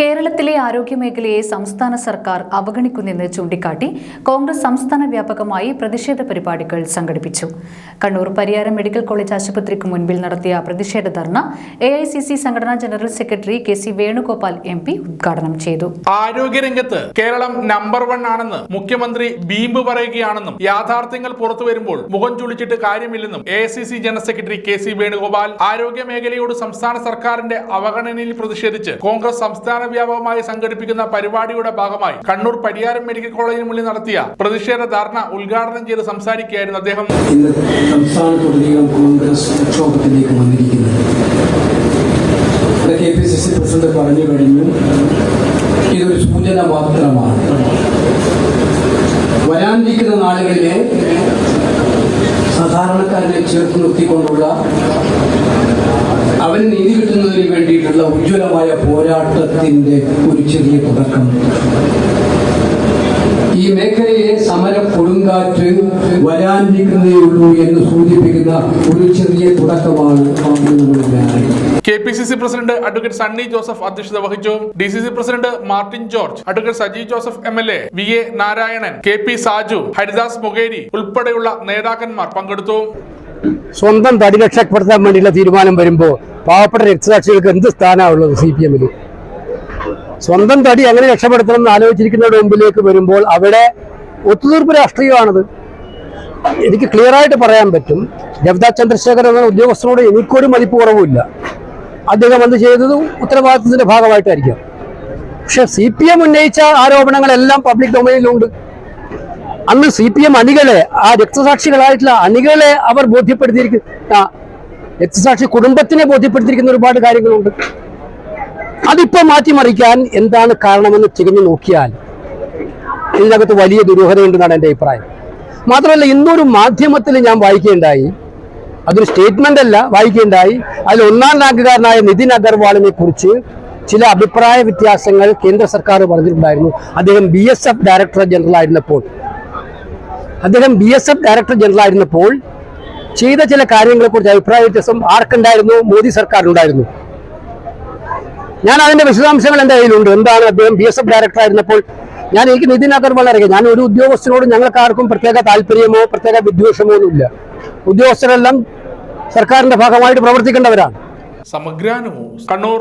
കേരളത്തിലെ ആരോഗ്യമേഖലയെ സംസ്ഥാന സർക്കാർ അവഗണിക്കുന്നെന്ന് ചൂണ്ടിക്കാട്ടി കോൺഗ്രസ് സംസ്ഥാന വ്യാപകമായി പ്രതിഷേധ പരിപാടികൾ സംഘടിപ്പിച്ചു. കണ്ണൂർ പരിയാരം മെഡിക്കൽ കോളേജ് ആശുപത്രിക്ക് മുൻപിൽ നടത്തിയ പ്രതിഷേധ ധർണ എ സംഘടനാ general secretary K C Venugopal M P ഉദ്ഘാടനം ചെയ്തു. ആരോഗ്യരംഗത്ത് കേരളം നമ്പർ വൺ ആണെന്ന് മുഖ്യമന്ത്രി ബീമ്പ് പറയുകയാണെന്നും യാഥാർത്ഥ്യങ്ങൾ പുറത്തു വരുമ്പോൾ മുഖം ചുളിച്ചിട്ട് കാര്യമില്ലെന്നും A general secretary K C Venugopal ആരോഗ്യ മേഖലയോട് സംസ്ഥാന സർക്കാരിന്റെ അവഗണനയിൽ പ്രതിഷേധിച്ച് കോൺഗ്രസ് സംസ്ഥാന വ്യാപകമായി സംഘടിപ്പിക്കുന്ന പരിപാടിയുടെ ഭാഗമായി കണ്ണൂർ പരിയാരം മെഡിക്കൽ കോളേജിന് മുന്നിൽ നടത്തിയ പ്രതിഷേധ ധർണ ഉദ്ഘാടനം ചെയ്ത് സംസാരിക്കുകയായിരുന്നു അദ്ദേഹം. പറഞ്ഞു കഴിഞ്ഞു ഇതൊരു സൂചന മാത്രമാണ് വരാനിരിക്കുന്ന നാളുകളിലെ സാധാരണക്കാരനെ ചേർത്ത് നിർത്തിക്കൊണ്ടുള്ള അവന് നീതി കിട്ടുന്നതിന് വേണ്ടിയിട്ടുള്ള ഉജ്ജ്വലമായ പോരാട്ടത്തിന്റെ ഒരു ചെറിയ തുടക്കം. ഈ മേഖലയെ സമര കൊടുങ്കാറ്റ് വരാനിരിക്കുന്നേയുള്ളൂ എന്ന് സൂചിപ്പിക്കുന്ന ഒരു ചെറിയ തുടക്കമാണ് K P C C president advocate Sunny Joseph അധ്യക്ഷത വഹിച്ചു. D C C president Martin George advocate Saji Joseph M L A V A Narayanan K P Saju Haridas Mokeri ഉൾപ്പെടെയുള്ള നേതാക്കന്മാർ പങ്കെടുത്തു. സ്വന്തം തടി രക്ഷപ്പെടുത്താൻ വേണ്ടിയുള്ള തീരുമാനം വരുമ്പോൾ പാവപ്പെട്ട രക്തസാക്ഷികൾക്ക് എന്ത് സ്ഥാനമുള്ളത് സി പി എമ്മിൽ സ്വന്തം തടി എങ്ങനെ രക്ഷപ്പെടുത്തണം എന്ന് ആലോചിച്ചിരിക്കുന്നവരുടെ മുമ്പിലേക്ക് വരുമ്പോൾ അവിടെ ഒത്തുതീർപ്പ് രാഷ്ട്രീയമാണത്. എനിക്ക് ക്ലിയർ ആയിട്ട് പറയാൻ പറ്റും. ജവദാ ചന്ദ്രശേഖർ എന്ന ഉദ്യോഗസ്ഥനോട് എനിക്കൊരു മതിപ്പ് കുറവുമില്ല. അദ്ദേഹം എന്ത് ചെയ്തത്? ഉത്തരവാദിത്തത്തിന്റെ ഭാഗമായിട്ടായിരിക്കാം. പക്ഷെ സി പി എം ഉന്നയിച്ച ആരോപണങ്ങളെല്ലാം പബ്ലിക് ഡൊമൈനിലുണ്ട് അന്ന് സി പി എം അണികളെ ആ രക്തസാക്ഷികളായിട്ടുള്ള അണികളെ അവർ ബോധ്യപ്പെടുത്തിയിരിക്കുന്ന രക്തസാക്ഷി കുടുംബത്തിനെ ബോധ്യപ്പെടുത്തിയിരിക്കുന്ന ഒരുപാട് കാര്യങ്ങളുണ്ട്. അതിപ്പോ മാറ്റിമറിക്കാൻ എന്താണ് കാരണമെന്ന് തിരിഞ്ഞു നോക്കിയാൽ ഇതിനകത്ത് വലിയ ദുരൂഹതയുണ്ടെന്നാണ് എന്റെ അഭിപ്രായം. മാത്രമല്ല ഇന്നൊരു മാധ്യമത്തിൽ ഞാൻ വായിക്കുകയുണ്ടായി. അതൊരു സ്റ്റേറ്റ്മെന്റ് അല്ല വായിക്കുകയുണ്ടായി. അതിൽ ഒന്നാം റാങ്കുകാരനായ നിതിൻ അഗർവാളിനെ കുറിച്ച് ചില അഭിപ്രായ വ്യത്യാസങ്ങൾ കേന്ദ്ര സർക്കാർ പറഞ്ഞിട്ടുണ്ടായിരുന്നു. അദ്ദേഹം B S F director general ആയിരുന്നപ്പോൾ. അദ്ദേഹം B S F director general ആയിരുന്നപ്പോൾ ചെയ്ത ചില കാര്യങ്ങളെക്കുറിച്ച് അഭിപ്രായ വ്യത്യാസം ആർക്കുണ്ടായിരുന്നു? മോദി സർക്കാരിനുണ്ടായിരുന്നു. ഞാൻ അതിന്റെ വിശദാംശങ്ങൾ എന്റെ കയ്യിലുണ്ട് എന്താണ് അദ്ദേഹം ബി എസ് എഫ് ഡയറക്ടർ ആയിരുന്നപ്പോൾ? ഞാൻ എനിക്ക് നിതിൻ അഗർവാൾ അറിയാം. ഞാൻ ഒരു ഉദ്യോഗസ്ഥനോട് ഞങ്ങൾക്ക് ആർക്കും പ്രത്യേക താല്പര്യമോ പ്രത്യേക വിദ്വേഷമോ ഒന്നുമില്ല ഉദ്യോഗസ്ഥരെല്ലാം സർക്കാരിന്റെ ഭാഗമായിട്ട് പ്രവർത്തിക്കേണ്ടവരാണ്. സമഗ്ര കണ്ണൂർ